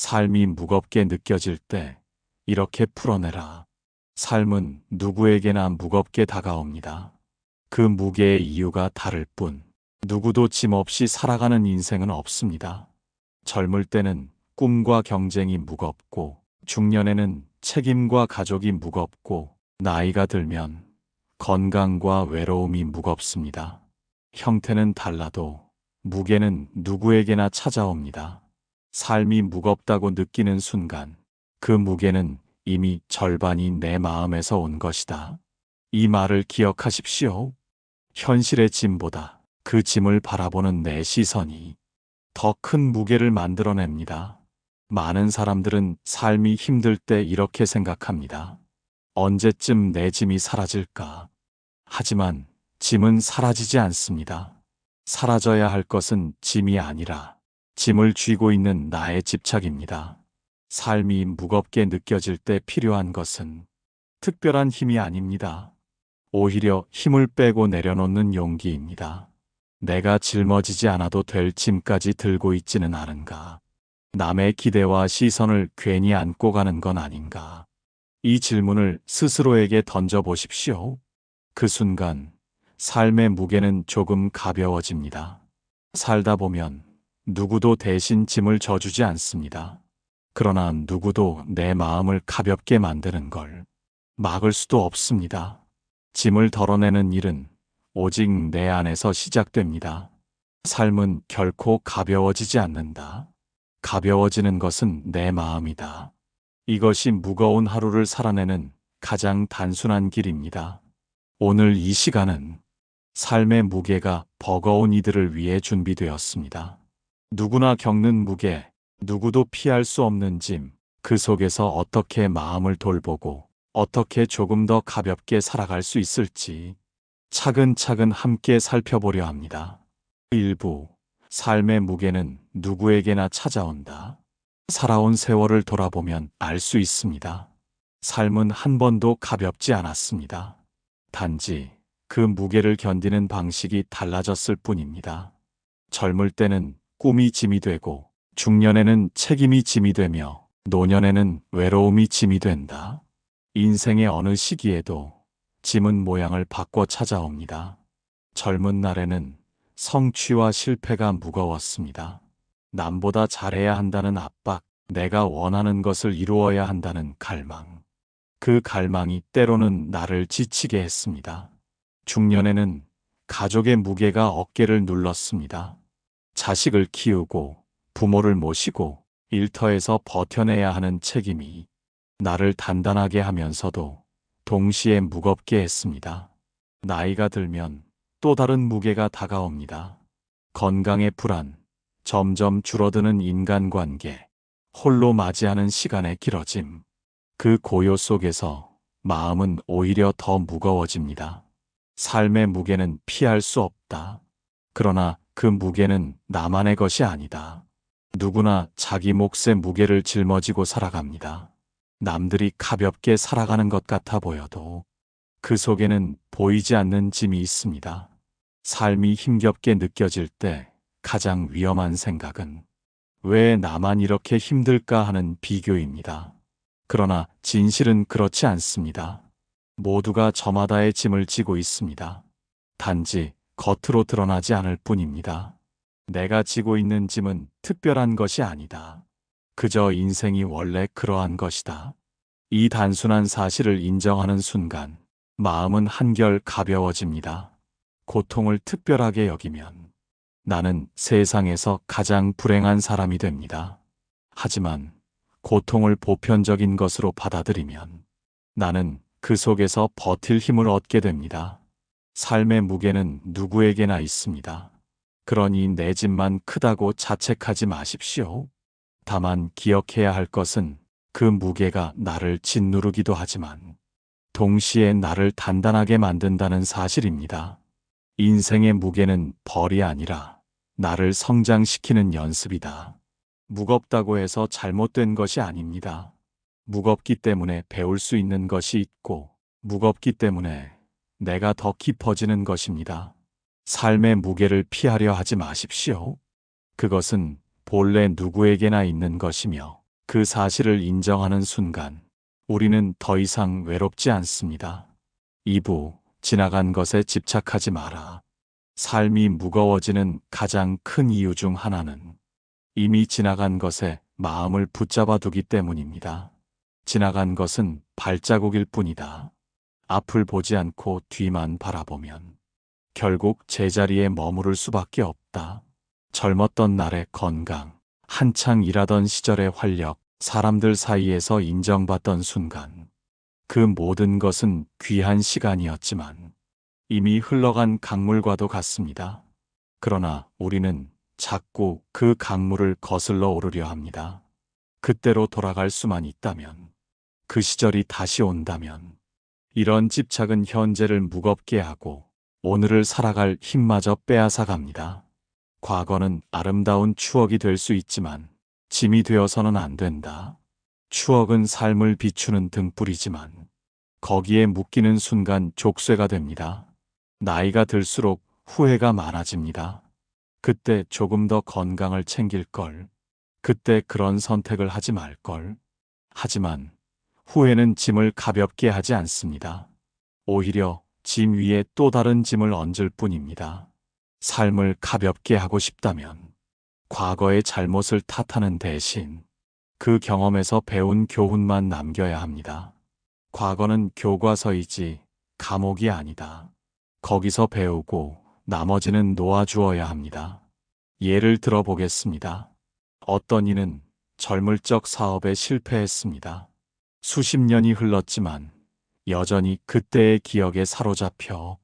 삶이 무겁게 느껴질 때 이렇게 풀어내라. 삶은 누구에게나 무겁게 다가옵니다. 그 무게의 이유가 다를 뿐 누구도 짐 없이 살아가는 인생은 없습니다. 젊을 때는 꿈과 경쟁이 무겁고 중년에는 책임과 가족이 무겁고 나이가 들면 건강과 외로움이 무겁습니다. 형태는 달라도 무게는 누구에게나 찾아옵니다. 삶이 무겁다고 느끼는 순간 그 무게는 이미 절반이 내 마음에서 온 것이다. 이 말을 기억하십시오. 현실의 짐보다 그 짐을 바라보는 내 시선이 더 큰 무게를 만들어냅니다. 많은 사람들은 삶이 힘들 때 이렇게 생각합니다. 언제쯤 내 짐이 사라질까? 하지만 짐은 사라지지 않습니다. 사라져야 할 것은 짐이 아니라 짐을 쥐고 있는 나의 집착입니다. 삶이 무겁게 느껴질 때 필요한 것은 특별한 힘이 아닙니다. 오히려 힘을 빼고 내려놓는 용기입니다. 내가 짊어지지 않아도 될 짐까지 들고 있지는 않은가. 남의 기대와 시선을 괜히 안고 가는 건 아닌가. 이 질문을 스스로에게 던져보십시오. 그 순간 삶의 무게는 조금 가벼워집니다. 살다 보면 누구도 대신 짐을 져주지 않습니다. 그러나 누구도 내 마음을 가볍게 만드는 걸 막을 수도 없습니다. 짐을 덜어내는 일은 오직 내 안에서 시작됩니다. 삶은 결코 가벼워지지 않는다. 가벼워지는 것은 내 마음이다. 이것이 무거운 하루를 살아내는 가장 단순한 길입니다. 오늘 이 시간은 삶의 무게가 버거운 이들을 위해 준비되었습니다. 누구나 겪는 무게, 누구도 피할 수 없는 짐, 그 속에서 어떻게 마음을 돌보고 어떻게 조금 더 가볍게 살아갈 수 있을지 차근차근 함께 살펴보려 합니다. 일부 삶의 무게는 누구에게나 찾아온다. 살아온 세월을 돌아보면 알 수 있습니다. 삶은 한 번도 가볍지 않았습니다. 단지 그 무게를 견디는 방식이 달라졌을 뿐입니다. 젊을 때는 꿈이 짐이 되고 중년에는 책임이 짐이 되며 노년에는 외로움이 짐이 된다. 인생의 어느 시기에도 짐은 모양을 바꿔 찾아옵니다. 젊은 날에는 성취와 실패가 무거웠습니다. 남보다 잘해야 한다는 압박, 내가 원하는 것을 이루어야 한다는 갈망. 그 갈망이 때로는 나를 지치게 했습니다. 중년에는 가족의 무게가 어깨를 눌렀습니다. 자식을 키우고 부모를 모시고 일터에서 버텨내야 하는 책임이 나를 단단하게 하면서도 동시에 무겁게 했습니다. 나이가 들면 또 다른 무게가 다가옵니다. 건강의 불안, 점점 줄어드는 인간관계, 홀로 맞이하는 시간의 길어짐. 그 고요 속에서 마음은 오히려 더 무거워집니다. 삶의 무게는 피할 수 없다. 그러나 그 무게는 나만의 것이 아니다. 누구나 자기 몫의 무게를 짊어지고 살아갑니다. 남들이 가볍게 살아가는 것 같아 보여도 그 속에는 보이지 않는 짐이 있습니다. 삶이 힘겹게 느껴질 때 가장 위험한 생각은 왜 나만 이렇게 힘들까 하는 비교입니다. 그러나 진실은 그렇지 않습니다. 모두가 저마다의 짐을 지고 있습니다. 단지 겉으로 드러나지 않을 뿐입니다. 내가 지고 있는 짐은 특별한 것이 아니다. 그저 인생이 원래 그러한 것이다. 이 단순한 사실을 인정하는 순간 마음은 한결 가벼워집니다. 고통을 특별하게 여기면 나는 세상에서 가장 불행한 사람이 됩니다. 하지만 고통을 보편적인 것으로 받아들이면 나는 그 속에서 버틸 힘을 얻게 됩니다. 삶의 무게는 누구에게나 있습니다. 그러니 내 짐만 크다고 자책하지 마십시오. 다만 기억해야 할 것은 그 무게가 나를 짓누르기도 하지만 동시에 나를 단단하게 만든다는 사실입니다. 인생의 무게는 벌이 아니라 나를 성장시키는 연습이다. 무겁다고 해서 잘못된 것이 아닙니다. 무겁기 때문에 배울 수 있는 것이 있고 무겁기 때문에 내가 더 깊어지는 것입니다. 삶의 무게를 피하려 하지 마십시오. 그것은 본래 누구에게나 있는 것이며 그 사실을 인정하는 순간 우리는 더 이상 외롭지 않습니다. 2부 지나간 것에 집착하지 마라. 삶이 무거워지는 가장 큰 이유 중 하나는 이미 지나간 것에 마음을 붙잡아 두기 때문입니다. 지나간 것은 발자국일 뿐이다. 앞을 보지 않고 뒤만 바라보면 결국 제자리에 머무를 수밖에 없다. 젊었던 날의 건강, 한창 일하던 시절의 활력, 사람들 사이에서 인정받던 순간, 그 모든 것은 귀한 시간이었지만 이미 흘러간 강물과도 같습니다. 그러나 우리는 자꾸 그 강물을 거슬러 오르려 합니다. 그때로 돌아갈 수만 있다면, 그 시절이 다시 온다면, 이런 집착은 현재를 무겁게 하고 오늘을 살아갈 힘마저 빼앗아 갑니다. 과거는 아름다운 추억이 될 수 있지만 짐이 되어서는 안 된다. 추억은 삶을 비추는 등불이지만 거기에 묶이는 순간 족쇄가 됩니다. 나이가 들수록 후회가 많아집니다. 그때 조금 더 건강을 챙길 걸. 그때 그런 선택을 하지 말 걸. 하지만 후회는 짐을 가볍게 하지 않습니다. 오히려 짐 위에 또 다른 짐을 얹을 뿐입니다. 삶을 가볍게 하고 싶다면 과거의 잘못을 탓하는 대신 그 경험에서 배운 교훈만 남겨야 합니다. 과거는 교과서이지 감옥이 아니다. 거기서 배우고 나머지는 놓아주어야 합니다. 예를 들어 보겠습니다. 어떤 이는 젊을 적 사업에 실패했습니다. 수십 년이 흘렀지만 여전히 그때의 기억에 사로잡혀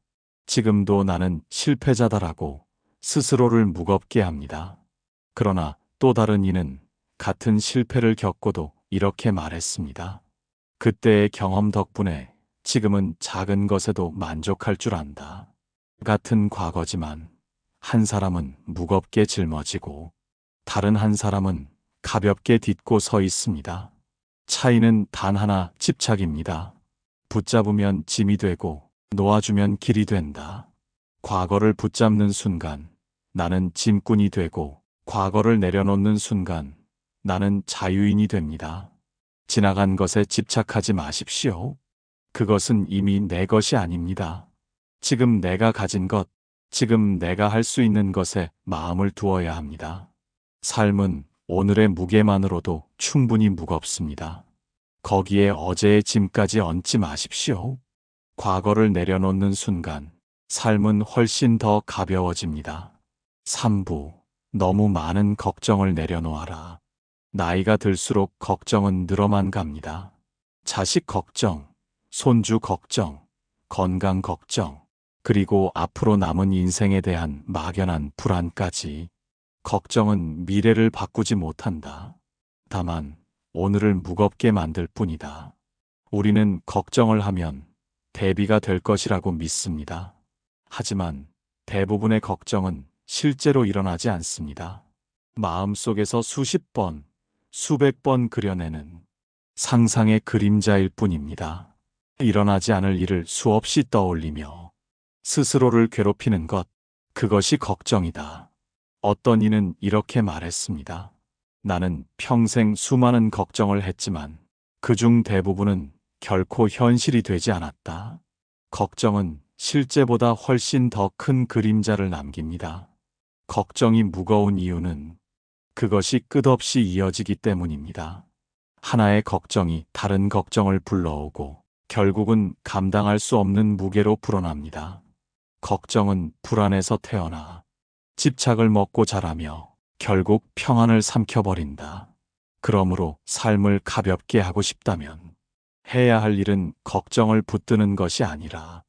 지금도 나는 실패자다라고 스스로를 무겁게 합니다. 그러나 또 다른 이는 같은 실패를 겪고도 이렇게 말했습니다. 그때의 경험 덕분에 지금은 작은 것에도 만족할 줄 안다. 같은 과거지만 한 사람은 무겁게 짊어지고 다른 한 사람은 가볍게 딛고 서 있습니다. 차이는 단 하나 집착입니다. 붙잡으면 짐이 되고 놓아주면 길이 된다. 과거를 붙잡는 순간 나는 짐꾼이 되고 과거를 내려놓는 순간 나는 자유인이 됩니다. 지나간 것에 집착하지 마십시오. 그것은 이미 내 것이 아닙니다. 지금 내가 가진 것, 지금 내가 할 수 있는 것에 마음을 두어야 합니다. 삶은 오늘의 무게만으로도 충분히 무겁습니다. 거기에 어제의 짐까지 얹지 마십시오. 과거를 내려놓는 순간 삶은 훨씬 더 가벼워집니다. 3부 너무 많은 걱정을 내려놓아라. 나이가 들수록 걱정은 늘어만 갑니다. 자식 걱정, 손주 걱정, 건강 걱정, 그리고 앞으로 남은 인생에 대한 막연한 불안까지. 걱정은 미래를 바꾸지 못한다. 다만 오늘을 무겁게 만들 뿐이다. 우리는 걱정을 하면 대비가 될 것이라고 믿습니다. 하지만 대부분의 걱정은 실제로 일어나지 않습니다. 마음속에서 수십 번, 수백 번 그려내는 상상의 그림자일 뿐입니다. 일어나지 않을 일을 수없이 떠올리며 스스로를 괴롭히는 것, 그것이 걱정이다. 어떤 이는 이렇게 말했습니다. 나는 평생 수많은 걱정을 했지만 그중 대부분은 결코 현실이 되지 않았다. 걱정은 실제보다 훨씬 더 큰 그림자를 남깁니다. 걱정이 무거운 이유는 그것이 끝없이 이어지기 때문입니다. 하나의 걱정이 다른 걱정을 불러오고 결국은 감당할 수 없는 무게로 불어납니다. 걱정은 불안에서 태어나 집착을 먹고 자라며 결국 평안을 삼켜버린다. 그러므로 삶을 가볍게 하고 싶다면 해야 할 일은 걱정을 붙드는 것이 아니라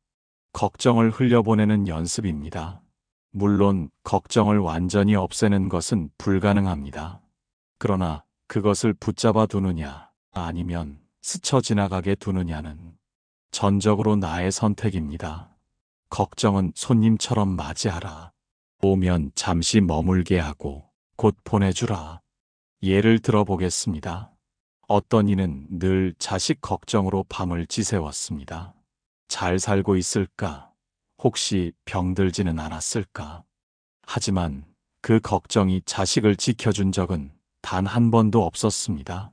걱정을 흘려보내는 연습입니다. 물론 걱정을 완전히 없애는 것은 불가능합니다. 그러나 그것을 붙잡아 두느냐 아니면 스쳐 지나가게 두느냐는 전적으로 나의 선택입니다. 걱정은 손님처럼 맞이하라. 오면 잠시 머물게 하고 곧 보내주라. 예를 들어보겠습니다. 어떤 이는 늘 자식 걱정으로 밤을 지새웠습니다. 잘 살고 있을까? 혹시 병들지는 않았을까? 하지만 그 걱정이 자식을 지켜준 적은 단 한 번도 없었습니다.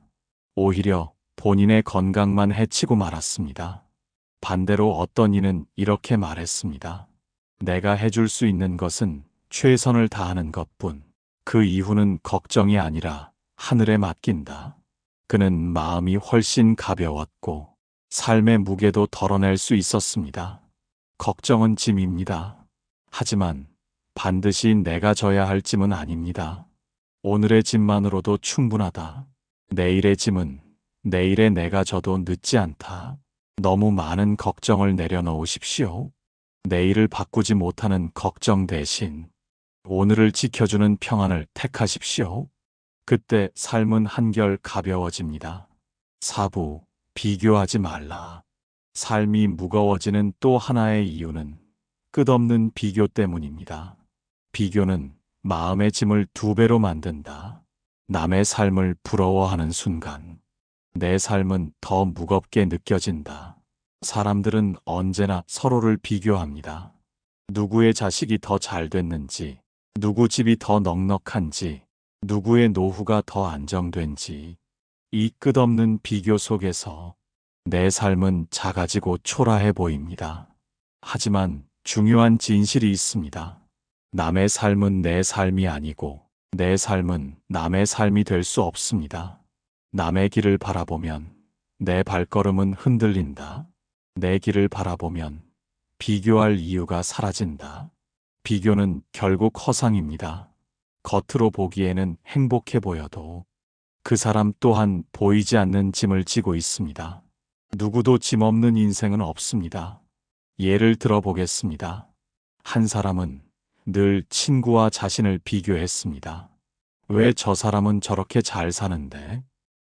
오히려 본인의 건강만 해치고 말았습니다. 반대로 어떤 이는 이렇게 말했습니다. 내가 해줄 수 있는 것은 최선을 다하는 것뿐. 그 이후는 걱정이 아니라 하늘에 맡긴다. 그는 마음이 훨씬 가벼웠고 삶의 무게도 덜어낼 수 있었습니다. 걱정은 짐입니다. 하지만 반드시 내가 져야 할 짐은 아닙니다. 오늘의 짐만으로도 충분하다. 내일의 짐은 내일의 내가 져도 늦지 않다. 너무 많은 걱정을 내려놓으십시오. 내일을 바꾸지 못하는 걱정 대신 오늘을 지켜주는 평안을 택하십시오. 그때 삶은 한결 가벼워집니다. 사부, 비교하지 말라. 삶이 무거워지는 또 하나의 이유는 끝없는 비교 때문입니다. 비교는 마음의 짐을 두 배로 만든다. 남의 삶을 부러워하는 순간, 내 삶은 더 무겁게 느껴진다. 사람들은 언제나 서로를 비교합니다. 누구의 자식이 더 잘 됐는지, 누구 집이 더 넉넉한지, 누구의 노후가 더 안정된지, 이 끝없는 비교 속에서 내 삶은 작아지고 초라해 보입니다. 하지만 중요한 진실이 있습니다. 남의 삶은 내 삶이 아니고 내 삶은 남의 삶이 될 수 없습니다. 남의 길을 바라보면 내 발걸음은 흔들린다. 내 길을 바라보면 비교할 이유가 사라진다. 비교는 결국 허상입니다. 겉으로 보기에는 행복해 보여도 그 사람 또한 보이지 않는 짐을 지고 있습니다. 누구도 짐 없는 인생은 없습니다. 예를 들어 보겠습니다. 한 사람은 늘 친구와 자신을 비교했습니다. 왜 저 사람은 저렇게 잘 사는데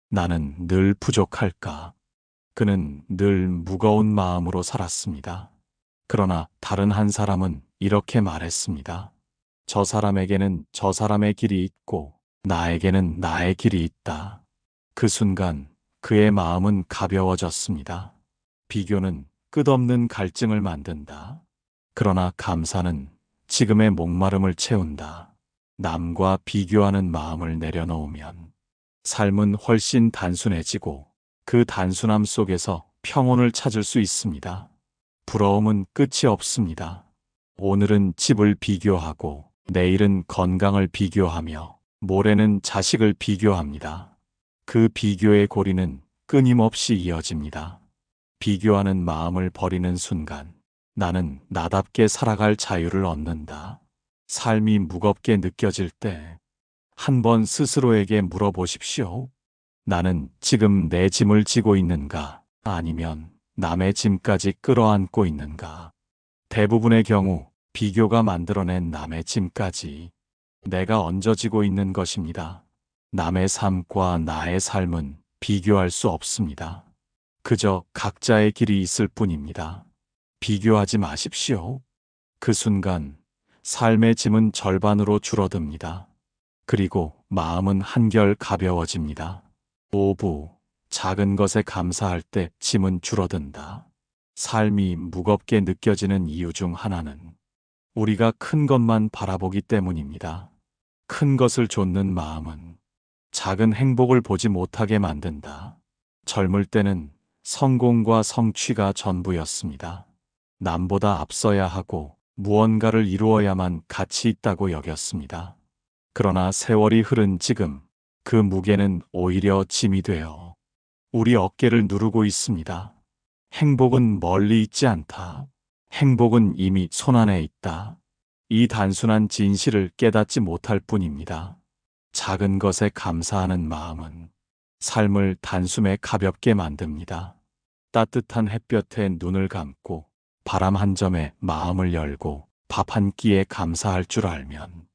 나는 늘 부족할까? 그는 늘 무거운 마음으로 살았습니다. 그러나 다른 한 사람은 이렇게 말했습니다. 저 사람에게는 저 사람의 길이 있고 나에게는 나의 길이 있다. 그 순간 그의 마음은 가벼워졌습니다. 비교는 끝없는 갈증을 만든다. 그러나 감사는 지금의 목마름을 채운다. 남과 비교하는 마음을 내려놓으면 삶은 훨씬 단순해지고 그 단순함 속에서 평온을 찾을 수 있습니다. 부러움은 끝이 없습니다. 오늘은 집을 비교하고 내일은 건강을 비교하며 모레는 자식을 비교합니다. 그 비교의 고리는 끊임없이 이어집니다. 비교하는 마음을 버리는 순간 나는 나답게 살아갈 자유를 얻는다. 삶이 무겁게 느껴질 때 한 번 스스로에게 물어보십시오. 나는 지금 내 짐을 지고 있는가 아니면 남의 짐까지 끌어안고 있는가. 대부분의 경우 비교가 만들어낸 남의 짐까지 내가 얹어지고 있는 것입니다. 남의 삶과 나의 삶은 비교할 수 없습니다. 그저 각자의 길이 있을 뿐입니다. 비교하지 마십시오. 그 순간 삶의 짐은 절반으로 줄어듭니다. 그리고 마음은 한결 가벼워집니다. 오부, 작은 것에 감사할 때 짐은 줄어든다. 삶이 무겁게 느껴지는 이유 중 하나는 우리가 큰 것만 바라보기 때문입니다. 큰 것을 좇는 마음은 작은 행복을 보지 못하게 만든다. 젊을 때는 성공과 성취가 전부였습니다. 남보다 앞서야 하고 무언가를 이루어야만 가치 있다고 여겼습니다. 그러나 세월이 흐른 지금 그 무게는 오히려 짐이 되어 우리 어깨를 누르고 있습니다. 행복은 멀리 있지 않다. 행복은 이미 손안에 있다. 이 단순한 진실을 깨닫지 못할 뿐입니다. 작은 것에 감사하는 마음은 삶을 단숨에 가볍게 만듭니다. 따뜻한 햇볕에 눈을 감고 바람 한 점에 마음을 열고 밥 한 끼에 감사할 줄 알면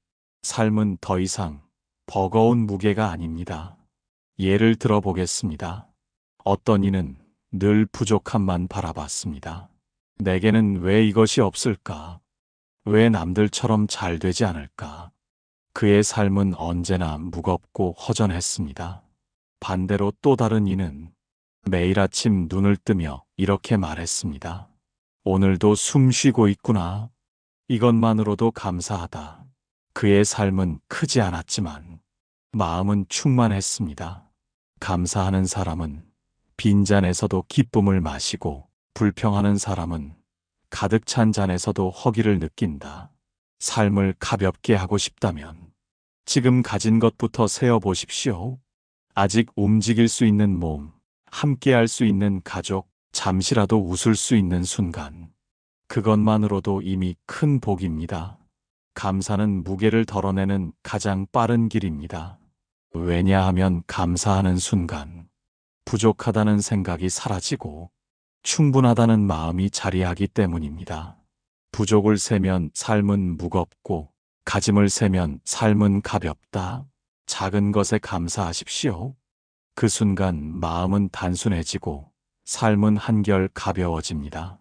삶은 더 이상 버거운 무게가 아닙니다. 예를 들어 보겠습니다. 어떤 이는 늘 부족함만 바라봤습니다. 내게는 왜 이것이 없을까? 왜 남들처럼 잘 되지 않을까? 그의 삶은 언제나 무겁고 허전했습니다. 반대로 또 다른 이는 매일 아침 눈을 뜨며 이렇게 말했습니다. 오늘도 숨 쉬고 있구나. 이것만으로도 감사하다. 그의 삶은 크지 않았지만 마음은 충만했습니다. 감사하는 사람은 빈잔에서도 기쁨을 마시고 불평하는 사람은 가득 찬 잔에서도 허기를 느낀다. 삶을 가볍게 하고 싶다면 지금 가진 것부터 세어 보십시오. 아직 움직일 수 있는 몸, 함께 할 수 있는 가족, 잠시라도 웃을 수 있는 순간. 그것만으로도 이미 큰 복입니다. 감사는 무게를 덜어내는 가장 빠른 길입니다. 왜냐하면 감사하는 순간, 부족하다는 생각이 사라지고, 충분하다는 마음이 자리하기 때문입니다. 부족을 세면 삶은 무겁고, 가짐을 세면 삶은 가볍다. 작은 것에 감사하십시오. 그 순간 마음은 단순해지고, 삶은 한결 가벼워집니다.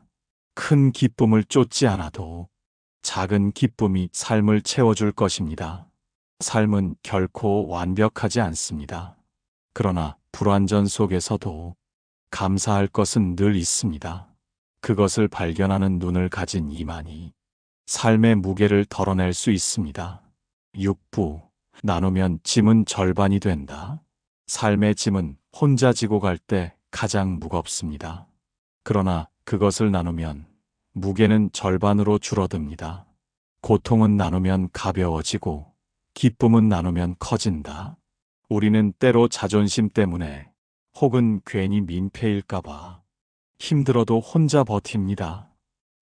큰 기쁨을 쫓지 않아도 작은 기쁨이 삶을 채워줄 것입니다. 삶은 결코 완벽하지 않습니다. 그러나 불완전 속에서도 감사할 것은 늘 있습니다. 그것을 발견하는 눈을 가진 이만이 삶의 무게를 덜어낼 수 있습니다. 6부 나누면 짐은 절반이 된다. 삶의 짐은 혼자 지고 갈 때 가장 무겁습니다. 그러나 그것을 나누면 무게는 절반으로 줄어듭니다. 고통은 나누면 가벼워지고 기쁨은 나누면 커진다. 우리는 때로 자존심 때문에 혹은 괜히 민폐일까봐 힘들어도 혼자 버팁니다.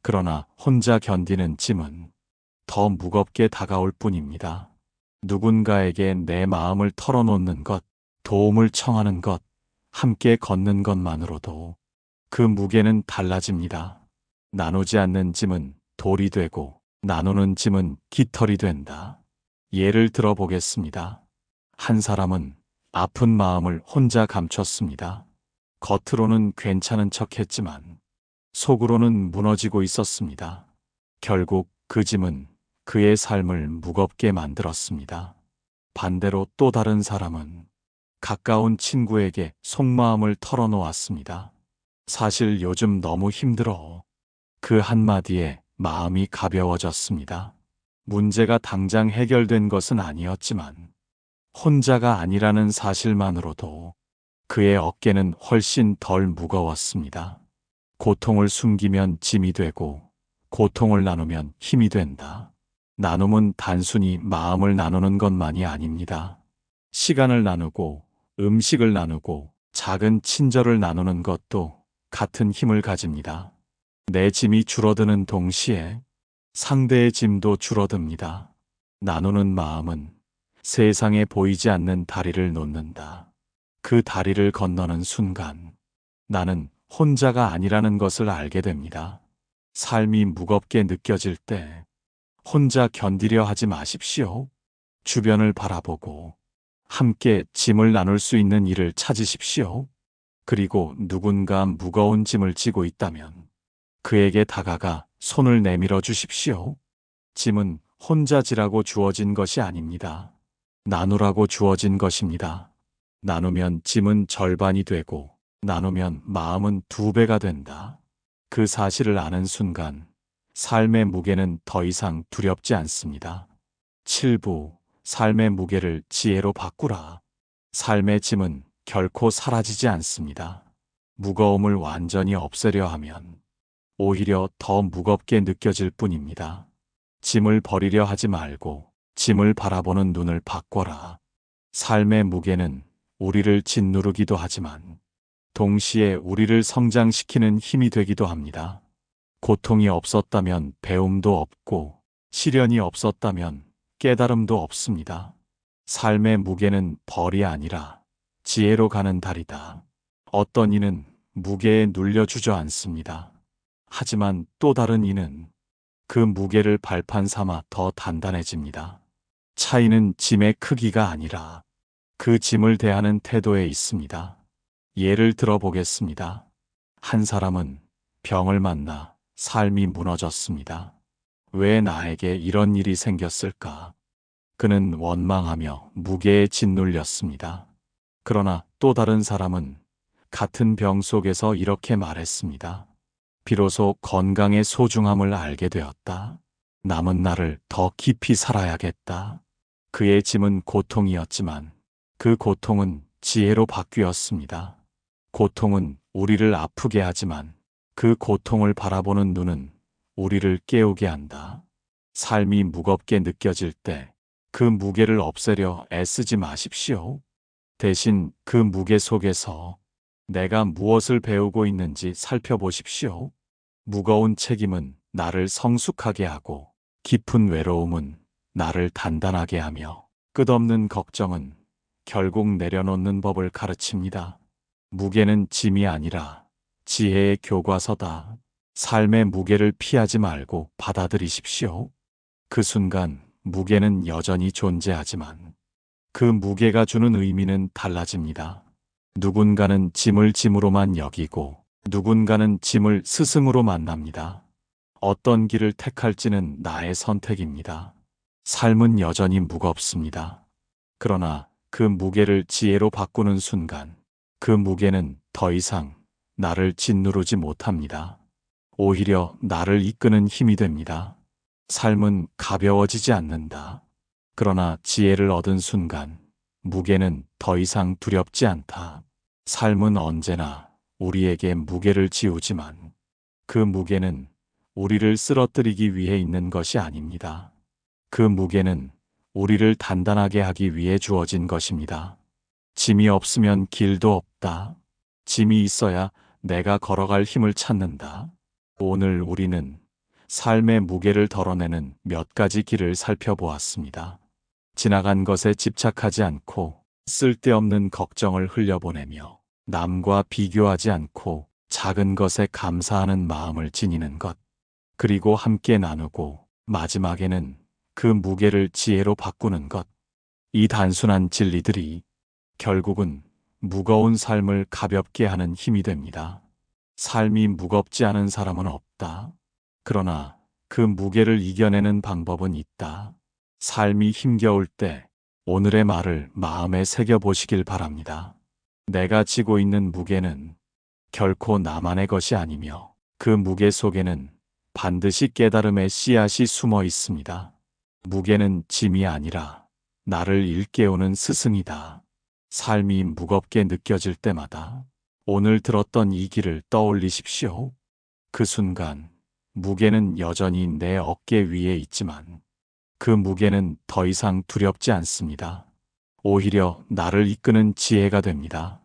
그러나 혼자 견디는 짐은 더 무겁게 다가올 뿐입니다. 누군가에게 내 마음을 털어놓는 것, 도움을 청하는 것, 함께 걷는 것만으로도 그 무게는 달라집니다. 나누지 않는 짐은 돌이 되고 나누는 짐은 깃털이 된다. 예를 들어 보겠습니다. 한 사람은 아픈 마음을 혼자 감췄습니다. 겉으로는 괜찮은 척 했지만 속으로는 무너지고 있었습니다. 결국 그 짐은 그의 삶을 무겁게 만들었습니다. 반대로 또 다른 사람은 가까운 친구에게 속마음을 털어놓았습니다. 사실 요즘 너무 힘들어. 그 한마디에 마음이 가벼워졌습니다. 문제가 당장 해결된 것은 아니었지만 혼자가 아니라는 사실만으로도 그의 어깨는 훨씬 덜 무거웠습니다. 고통을 숨기면 짐이 되고 고통을 나누면 힘이 된다. 나눔은 단순히 마음을 나누는 것만이 아닙니다. 시간을 나누고 음식을 나누고 작은 친절을 나누는 것도 같은 힘을 가집니다. 내 짐이 줄어드는 동시에 상대의 짐도 줄어듭니다. 나누는 마음은 세상에 보이지 않는 다리를 놓는다. 그 다리를 건너는 순간 나는 혼자가 아니라는 것을 알게 됩니다. 삶이 무겁게 느껴질 때 혼자 견디려 하지 마십시오. 주변을 바라보고 함께 짐을 나눌 수 있는 일을 찾으십시오. 그리고 누군가 무거운 짐을 지고 있다면 그에게 다가가 손을 내밀어 주십시오. 짐은 혼자 지라고 주어진 것이 아닙니다. 나누라고 주어진 것입니다. 나누면 짐은 절반이 되고 나누면 마음은 두 배가 된다. 그 사실을 아는 순간 삶의 무게는 더 이상 두렵지 않습니다. 7부 삶의 무게를 지혜로 바꾸라. 삶의 짐은 결코 사라지지 않습니다. 무거움을 완전히 없애려 하면 오히려 더 무겁게 느껴질 뿐입니다. 짐을 버리려 하지 말고 짐을 바라보는 눈을 바꿔라. 삶의 무게는 우리를 짓누르기도 하지만 동시에 우리를 성장시키는 힘이 되기도 합니다. 고통이 없었다면 배움도 없고 시련이 없었다면 깨달음도 없습니다. 삶의 무게는 벌이 아니라 지혜로 가는 달이다. 어떤 이는 무게에 눌려 주저앉습니다. 하지만 또 다른 이는 그 무게를 발판 삼아 더 단단해집니다. 차이는 짐의 크기가 아니라 그 짐을 대하는 태도에 있습니다. 예를 들어 보겠습니다. 한 사람은 병을 만나 삶이 무너졌습니다. 왜 나에게 이런 일이 생겼을까? 그는 원망하며 무게에 짓눌렸습니다. 그러나 또 다른 사람은 같은 병 속에서 이렇게 말했습니다. 비로소 건강의 소중함을 알게 되었다. 남은 날을 더 깊이 살아야겠다. 그의 짐은 고통이었지만 그 고통은 지혜로 바뀌었습니다. 고통은 우리를 아프게 하지만 그 고통을 바라보는 눈은 우리를 깨우게 한다. 삶이 무겁게 느껴질 때 그 무게를 없애려 애쓰지 마십시오. 대신 그 무게 속에서 내가 무엇을 배우고 있는지 살펴보십시오. 무거운 책임은 나를 성숙하게 하고 깊은 외로움은 나를 단단하게 하며 끝없는 걱정은 결국 내려놓는 법을 가르칩니다. 무게는 짐이 아니라 지혜의 교과서다. 삶의 무게를 피하지 말고 받아들이십시오. 그 순간 무게는 여전히 존재하지만 그 무게가 주는 의미는 달라집니다. 누군가는 짐을 짐으로만 여기고 누군가는 짐을 스승으로 만납니다. 어떤 길을 택할지는 나의 선택입니다. 삶은 여전히 무겁습니다. 그러나 그 무게를 지혜로 바꾸는 순간 그 무게는 더 이상 나를 짓누르지 못합니다. 오히려 나를 이끄는 힘이 됩니다. 삶은 가벼워지지 않는다. 그러나 지혜를 얻은 순간 무게는 더 이상 두렵지 않다. 삶은 언제나 우리에게 무게를 지우지만 그 무게는 우리를 쓰러뜨리기 위해 있는 것이 아닙니다. 그 무게는 우리를 단단하게 하기 위해 주어진 것입니다. 짐이 없으면 길도 없다. 짐이 있어야 내가 걸어갈 힘을 찾는다. 오늘 우리는 삶의 무게를 덜어내는 몇 가지 길을 살펴보았습니다. 지나간 것에 집착하지 않고 쓸데없는 걱정을 흘려보내며 남과 비교하지 않고 작은 것에 감사하는 마음을 지니는 것, 그리고 함께 나누고 마지막에는 그 무게를 지혜로 바꾸는 것. 이 단순한 진리들이 결국은 무거운 삶을 가볍게 하는 힘이 됩니다. 삶이 무겁지 않은 사람은 없다. 그러나 그 무게를 이겨내는 방법은 있다. 삶이 힘겨울 때 오늘의 말을 마음에 새겨보시길 바랍니다. 내가 지고 있는 무게는 결코 나만의 것이 아니며 그 무게 속에는 반드시 깨달음의 씨앗이 숨어 있습니다. 무게는 짐이 아니라 나를 일깨우는 스승이다. 삶이 무겁게 느껴질 때마다 오늘 들었던 이 길을 떠올리십시오. 그 순간 무게는 여전히 내 어깨 위에 있지만 그 무게는 더 이상 두렵지 않습니다. 오히려 나를 이끄는 지혜가 됩니다.